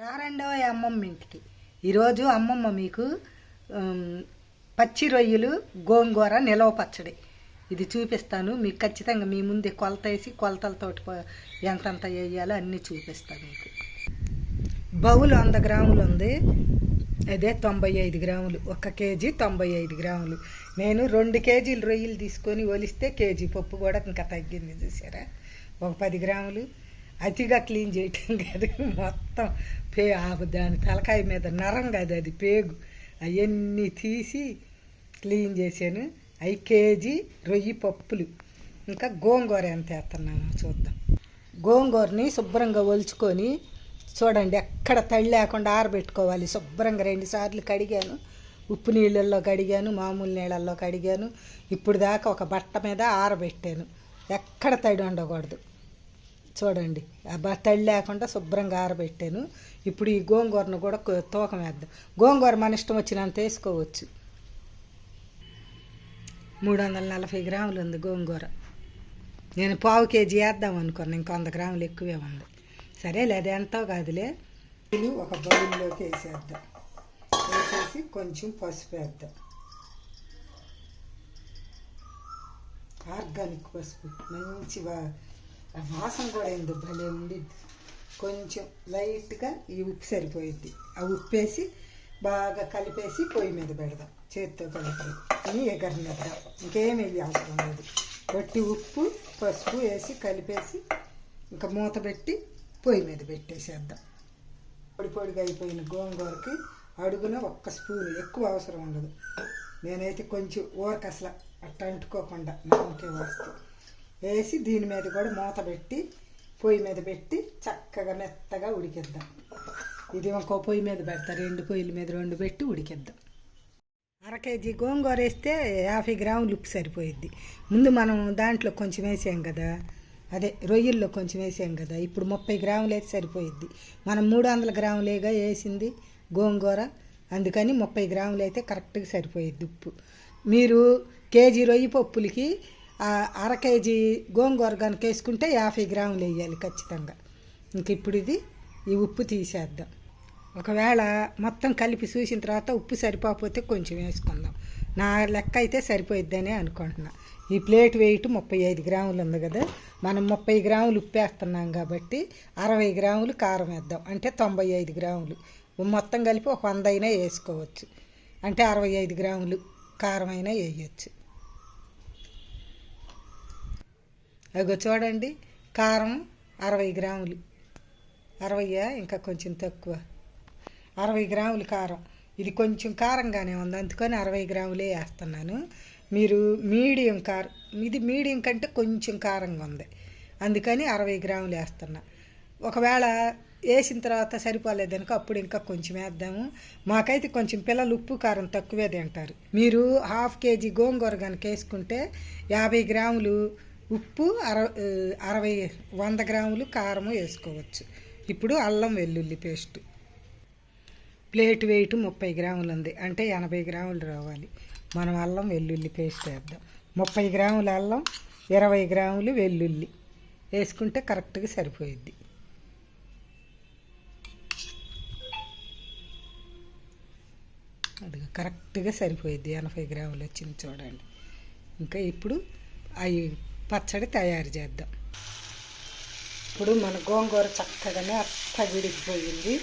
రారండో అమ్మమ్మ ఇంటికి. ఈరోజు అమ్మమ్మ మీకు పచ్చి రొయ్యలు గోంగూర నిలవ పచ్చడి. ఇది చూపిస్తాను. మీకు ఖచ్చితంగా మీ ముందే కొలత వేసి కొలతలతోటి ఎంతంత వేయాలో అన్నీ చూపిస్తాను మీకు. బౌల్ వంద గ్రాములు ఉంది. అదే తొంభై ఐదు గ్రాములు. ఒక కేజీ తొంభై ఐదు గ్రాములు. నేను రెండు కేజీలు రొయ్యలు తీసుకొని ఒలిస్తే కేజీ పప్పు కూడా ఇంకా తగ్గింది చూసారా ఒక పది గ్రాములు. అతిగా క్లీన్ చేయటం కాదు. మొత్తం పే దాని తలకాయ మీద నరం కాదు అది పేగు. అవన్నీ తీసి క్లీన్ చేశాను. అవి కేజీ రొయ్యి పప్పులు. ఇంకా గోంగూర ఎంత వేస్తున్నాను చూద్దాం. గోంగూరని శుభ్రంగా ఒలుచుకొని చూడండి ఎక్కడ తడి లేకుండా ఆరబెట్టుకోవాలి. శుభ్రంగా రెండు సార్లు కడిగాను. ఉప్పు నీళ్ళల్లో కడిగాను మామూలు నీళ్ళల్లో కడిగాను. ఇప్పుడు దాకా ఒక బట్ట మీద ఆరబెట్టాను. ఎక్కడ తడి ఉండకూడదు. చూడండి. ఆ తడి లేకుండా శుభ్రంగా ఆరబెట్టాను. ఇప్పుడు ఈ గోంగూరను కూడా తూకం వేద్దాం. గోంగూర మన ఇష్టం వచ్చినంత వేసుకోవచ్చు. మూడు వందల నలభై గ్రాములు ఉంది గోంగూర. నేను పావు కేజీ వేద్దాం అనుకున్నాను ఇంకొంద గ్రాములు ఎక్కువే ఉంది. సరేలే అది ఎంతో కాదులే. ఇది ఒక బౌల్లోకి వేసేద్దాం. వేసేసి కొంచెం పసుపు వేద్దాం. ఆర్గానిక్ పసుపు. మంచి వాసన కూడా ఏందో భలే ఉండిద్ది. కొంచెం లైట్గా ఈ ఉప్పు సరిపోయిద్ది. ఆ ఉప్పు వేసి బాగా కలిపేసి పొయ్యి మీద పెడదాం చేతితో కలిపి అని ఎగరనిద్దాం ఇంకేం అవసరం లేదు. వట్టి ఉప్పు పసుపు వేసి కలిపేసి ఇంకా మూత పెట్టి పొయ్యి మీద పెట్టేసేద్దాం. పొడి పొడిగా అయిపోయిన గోంగూరకి అడుగున ఒక్క స్పూన్ ఎక్కువ అవసరం ఉండదు. నేనైతే కొంచెం ఊరక అట్ట అంటుకోకుండా నమ్మకే వస్తాను వేసి దీని మీద కూడా మూత పెట్టి పొయ్యి మీద పెట్టి చక్కగా మెత్తగా ఉడికిద్దాం. ఇది ఇంకో పొయ్యి మీద పెడతా రెండు పొయ్యిల మీద రెండు పెట్టి ఉడికిద్దాం. అర కేజీ గోంగూర వేస్తే యాభై గ్రాములు ఉప్పు సరిపోయిద్ది. ముందు మనం దాంట్లో కొంచెం వేసాం కదా అదే రొయ్యల్లో కొంచెం వేసాం కదా ఇప్పుడు ముప్పై గ్రాములు అయితే సరిపోయిద్ది. మనం మూడు వందల గ్రాములేగా వేసింది గోంగూర అందుకని ముప్పై గ్రాములు అయితే కరెక్ట్గా సరిపోయిద్ది ఉప్పు. మీరు కేజీ రొయ్యి పప్పులకి అర కేజీ గోంగూర కనుక వేసుకుంటే యాభై గ్రాములు వేయాలి ఖచ్చితంగా. ఇంక ఇప్పుడు ఇది ఈ ఉప్పు తీసేద్దాం. ఒకవేళ మొత్తం కలిపి చూసిన తర్వాత ఉప్పు సరిపోకపోతే కొంచెం వేసుకుందాం. నా లెక్క అయితే సరిపోయిద్దని అనుకుంటున్నా. ఈ ప్లేట్ వెయిట్ ముప్పై ఐదు గ్రాములు ఉంది కదా మనం ముప్పై గ్రాములు ఉప్పు వేస్తున్నాం కాబట్టి అరవై గ్రాములు కారం వేద్దాం. అంటే తొంభై ఐదు గ్రాములు. మొత్తం కలిపి ఒక వంద అయినా వేసుకోవచ్చు. అంటే అరవై ఐదు గ్రాములు కారం అయినా వేయచ్చు. అగో చూడండి. కారం అరవై గ్రాములు. అరవయ్యా ఇంకా కొంచెం తక్కువ. అరవై గ్రాములు కారం. ఇది కొంచెం కారంగానే ఉంది అందుకని అరవై గ్రాములే వేస్తున్నాను. మీరు మీడియం కారం ఇది మీడియం కంటే కొంచెం కారంగా ఉంది అందుకని అరవై గ్రాములు వేస్తున్నా. ఒకవేళ వేసిన తర్వాత సరిపోలేదనుకో అప్పుడు ఇంకా కొంచెం వేద్దాము. మాకైతే కొంచెం పిల్లలు ఉప్పు కారం తక్కువే తింటారు. మీరు హాఫ్ కేజీ గోంగూర కనుక వేసుకుంటే యాభై గ్రాములు ఉప్పు అర అరవై వంద గ్రాములు కారము వేసుకోవచ్చు. ఇప్పుడు అల్లం వెల్లుల్లి పేస్ట్. ప్లేట్ వెయిట్ ముప్పై గ్రాములు ఉంది. అంటే ఎనభై గ్రాములు రావాలి. మనం అల్లం వెల్లుల్లి పేస్ట్ వేద్దాం. ముప్పై గ్రాముల అల్లం ఇరవై గ్రాములు వెల్లుల్లి. వేసుకుంటే కరెక్ట్గా సరిపోయిద్ది. అది కరెక్ట్గా సరిపోయిద్ది. ఎనభై గ్రాములు వచ్చింది చూడండి. ఇంకా ఇప్పుడు అవి పచ్చడి తయారు చేద్దాం. ఇప్పుడు మన గోంగూర చక్కగానే అత్త విడిగిపోయింది.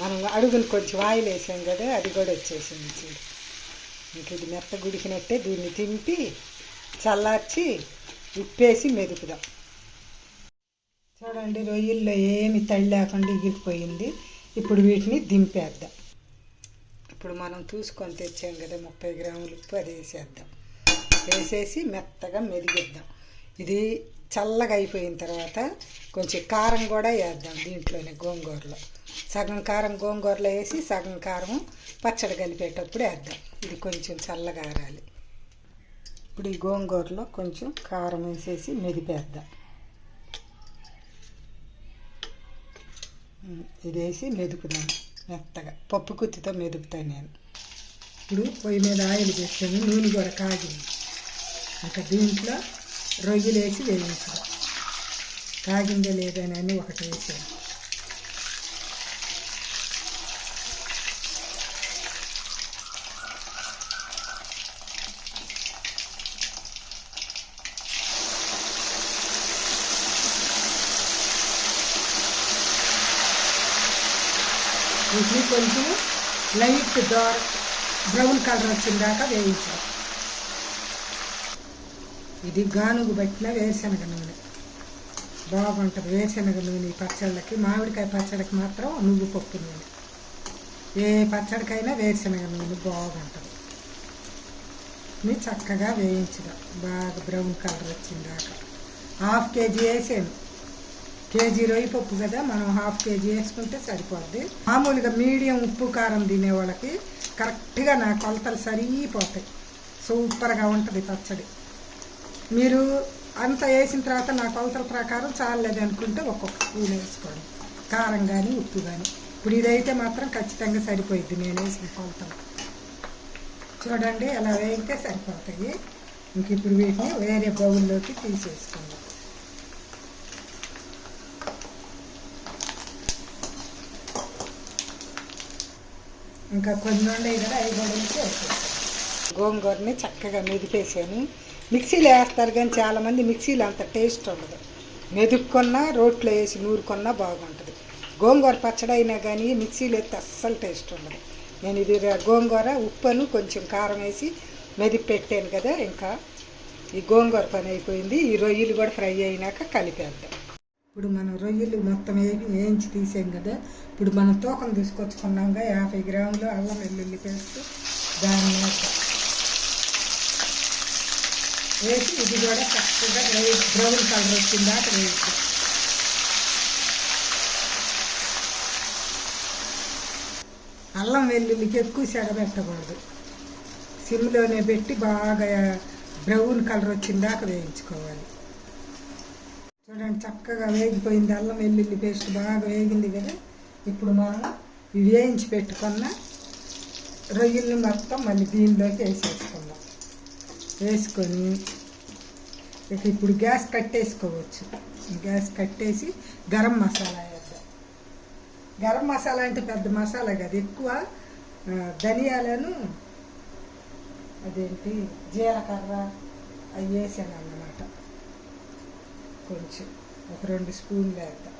మనం అడుగులు కొంచెం ఆయిల్ వేసాం కదా అది కూడా వచ్చేసింది చూడు. ఇంక ఇది మెత్త గుడికినట్టే దీన్ని తింపి చల్లార్చి ఉప్పేసి మెదుపుదాం. చూడండి రొయ్యల్లో ఏమి తడి లేకుండా ఎగిరిపోయింది ఇప్పుడు వీటిని దింపేద్దాం. ఇప్పుడు మనం చూసుకొని తెచ్చాం కదా ముప్పై గ్రాములు ఉప్పు అది వేసేద్దాం. వేసేసి మెత్తగా మెదిగిద్దాం ఇది చల్లగా అయిపోయిన తర్వాత కొంచెం కారం కూడా వేద్దాం దీంట్లోనే గోంగూరలో. సగం కారం గోంగూరలో వేసి సగం కారం పచ్చడి కలిపేటప్పుడు వేద్దాం. ఇది కొంచెం చల్లగా ఆరాలి. ఇప్పుడు ఈ గోంగూరలో కొంచెం కారం వేసేసి మెదిపేద్దాం. ఇది వేసి మెదుపుదాం మెత్తగా. పప్పు కుత్తితో మెదుపుతాను నేను. ఇప్పుడు పొయ్యి మీద ఆయిల్ పెట్టాను నూనె కూడా కాగింది ఇక దీంట్లో రొయ్యలు వేసి వేయించడం కాగిందే లేదనని ఒకటి వేసాను. ఇది కొంచెం లైట్ డార్క్ బ్రౌన్ కలర్ వచ్చిన దాకా వేయించాలి. ఇది గానుగు పట్టిన వేరుశనగ నూనె. బాగుంటుంది వేరుశనగ నూనె పచ్చళ్ళకి. మామిడికాయ పచ్చడికి మాత్రం నువ్వు పప్పు నూనె. ఏ పచ్చడికైనా వేరుశనగ నూనె బాగుంటుంది. చక్కగా వేయించడం బాగా బ్రౌన్ కలర్ వచ్చిందాక హాఫ్ కేజీ వేసాను. కేజీ రొయ్యి పప్పు కదా మనం హాఫ్ కేజీ వేసుకుంటే సరిపోద్ది. మామూలుగా మీడియం ఉప్పు కారం తినే వాళ్ళకి కరెక్ట్గా నా కొలతలు సరిపోతాయి. సూపర్గా ఉంటుంది పచ్చడి. మీరు అంత వేసిన తర్వాత నా కొలతల ప్రకారం చాలలేదు అనుకుంటే ఒక్కొక్క స్పూన్ వేసుకోండి. కారం కానీ ఉప్పు కానీ ఇప్పుడు ఇదైతే మాత్రం ఖచ్చితంగా సరిపోయిద్ది నేను వేసిన కొలతలు చూడండి అలా వేయితే సరిపోతాయి. ఇంక ఇప్పుడు వీటిని వేరే బౌల్లోకి తీసేసుకుందాం. ఇంకా కొన్ని ఉండేవి కదా ఐదు గోంగూరని చక్కగా మెదిపేసాను మిక్సీలో వేస్తారు కానీ చాలామంది మిక్సీలో అంత టేస్ట్ ఉండదు. మెదుక్కున్నా రోట్లో వేసి నూరుకున్నా బాగుంటుంది. గోంగూర పచ్చడి అయినా కానీ మిక్సీలో వేస్తే అస్సలు టేస్ట్ ఉండదు. నేను ఇది గోంగూర ఉప్పును కొంచెం కారం వేసి మెదిపి పెట్టాను కదా ఇంకా. ఈ గోంగూర పని అయిపోయింది. ఈ రొయ్యలు కూడా ఫ్రై అయినాక కలిపేద్దాం. ఇప్పుడు మనం రొయ్యలు మొత్తం వేపి వేయించి తీసాం కదా. ఇప్పుడు మనం తూకం తీసుకొచ్చుకున్నాంగా యాభై గ్రాములు అల్లం వెల్లుల్లి పేస్ట్ దాన్ని వేసి ఇది కూడా చక్కగా వేయి. బ్రౌన్ కలర్ వచ్చిందా అక్కడ వేసి అల్లం వెల్లుల్లికి ఎక్కువ సెగబెట్టకూడదు. సిమ్లోనే పెట్టి బాగా బ్రౌన్ కలర్ వచ్చిందాక వేయించుకోవాలి. చూడండి చక్కగా వేగిపోయింది అల్లం వెల్లుల్లి పేస్ట్ బాగా వేగింది కదా. ఇప్పుడు మనం వేయించి పెట్టుకున్న రొయ్యల్ని మొత్తం మళ్ళీ దీనిలోకి వేసేస్తాం వేసుకొని ఇక ఇప్పుడు గ్యాస్ కట్టేసుకోవచ్చు. గ్యాస్ కట్టేసి గరం మసాలా వేద్దాం. గరం మసాలా అంటే పెద్ద మసాలా కాదు ఎక్కువ ధనియాలను అదేంటి జీలకర్ర అవి వేసాను అన్నమాట కొంచెం ఒక రెండు స్పూన్లు వేద్దాం.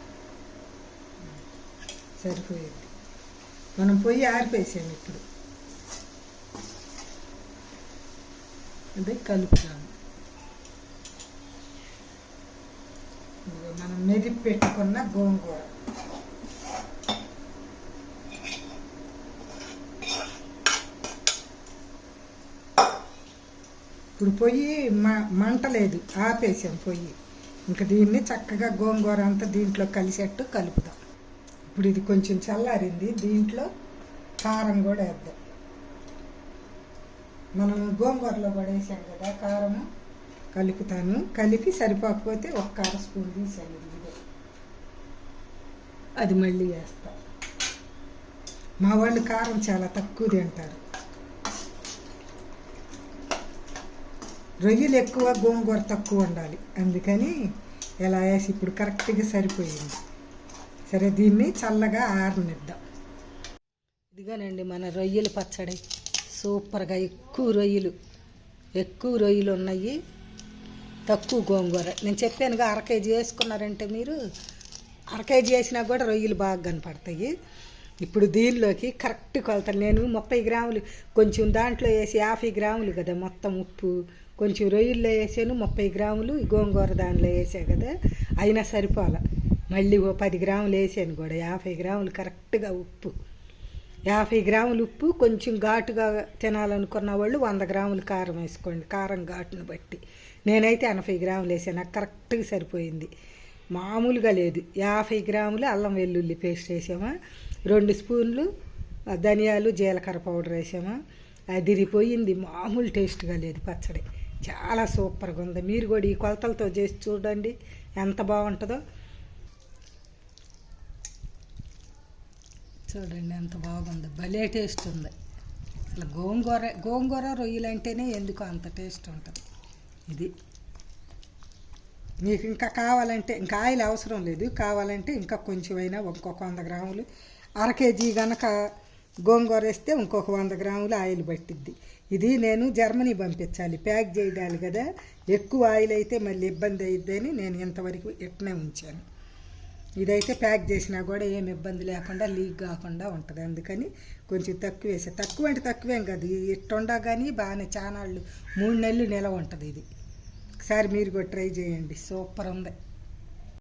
సరిపోయింది. మనం పొయ్యి ఆరిపేసాము ఇప్పుడు. అదే కలుపుతాము మనం మెదిపి పెట్టుకున్న గోంగూర. ఇప్పుడు పొయ్యి మ మంట లేదు ఆపేసాం పొయ్యి. ఇంకా దీన్ని చక్కగా గోంగూర అంతా దీంట్లో కలిసేట్టు కలుపుదాం. ఇప్పుడు ఇది కొంచెం చల్లారింది దీంట్లో కారం కూడా వేద్దాం. మనం గోంగూరలో పడేసాం కదా కారము కలుపుతాను. కలిపి సరిపోకపోతే ఒక అర స్పూన్ తీసాను అది మళ్ళీ వేస్తా. మా వాళ్ళు కారం చాలా తక్కువ తింటారు. రొయ్యలు ఎక్కువ గోంగూర తక్కువ ఉండాలి అందుకని ఎలా వేసి ఇప్పుడు కరెక్ట్గా సరిపోయింది. సరే దీన్ని చల్లగా ఆరనిద్దాం. ఇదిగోనండి మన రొయ్యలు పచ్చడి. సూపర్గా ఎక్కువ రొయ్యలు ఎక్కువ రొయ్యలు ఉన్నాయి తక్కువ గోంగూర. నేను చెప్పానుగా అర కేజీ వేసుకున్నారంటే మీరు అర కేజీ వేసినా కూడా రొయ్యలు బాగా కనపడతాయి. ఇప్పుడు దీనిలోకి కరెక్ట్ కొలతలు. నేను ముప్పై గ్రాములు కొంచెం దాంట్లో వేసి యాభై గ్రాములు కదా మొత్తం ఉప్పు. కొంచెం రొయ్యల్లో వేసాను ముప్పై గ్రాములు గోంగూర దానిలో వేసా కదా. అయినా సరిపోలే. మళ్ళీ ఓ పది గ్రాములు వేసాను కూడా. యాభై గ్రాములు కరెక్ట్గా ఉప్పు. యాభై గ్రాములు ఉప్పు కొంచెం ఘాటుగా తినాలనుకున్న వాళ్ళు వంద గ్రాములు కారం వేసుకోండి. కారం ఘాటును బట్టి. నేనైతే ఎనభై గ్రాములు వేసాను. నాకు కరెక్ట్గా సరిపోయింది. మామూలుగా లేదు. యాభై గ్రాములు అల్లం వెల్లుల్లి పేస్ట్ వేసామా? రెండు స్పూన్లు ధనియాలు జీలకర్ర పౌడర్ వేసామా? అదిరిపోయింది. మామూలు టేస్ట్గా లేదు పచ్చడి. చాలా సూపర్గా ఉంది. మీరు కూడా ఈ కొలతలతో చేసి చూడండి. ఎంత బాగుంటుందో. చూడండి ఎంత బాగుంది. భలే టేస్ట్ ఉంది. అసలు గోంగూర గోంగూర రొయ్యలు అంటేనే ఎందుకు అంత టేస్ట్ ఉంటుంది. ఇది. మీకు ఇంకా కావాలంటే ఇంకా ఆయిల్ అవసరం లేదు. కావాలంటే ఇంకా కొంచెమైనా ఇంకొక వంద గ్రాములు అర కేజీ గనక గోంగూర వేస్తే ఇంకొక వంద గ్రాములు ఆయిల్ పట్టిద్ది. ఇది నేను జర్మనీ పంపించాలి. ప్యాక్ చేయాలి కదా. ఎక్కువ ఆయిల్ అయితే మళ్ళీ ఇబ్బంది అయ్యిద్దని నేను ఇంతవరకు ఇట్నే ఉంచాను. ఇదైతే ప్యాక్ చేసినా కూడా ఏం ఇబ్బంది లేకుండా లీక్ కాకుండా ఉంటుంది. అందుకని కొంచెం తక్కువ వేసే తక్కువ అంటే తక్కువేం కాదు. ఇట్టుండా కానీ బాగానే చానాళ్ళు మూడు నెలలు నిలవ ఉంటుంది ఇది. ఒకసారి మీరు కూడా ట్రై చేయండి. సూపర్ ఉంది.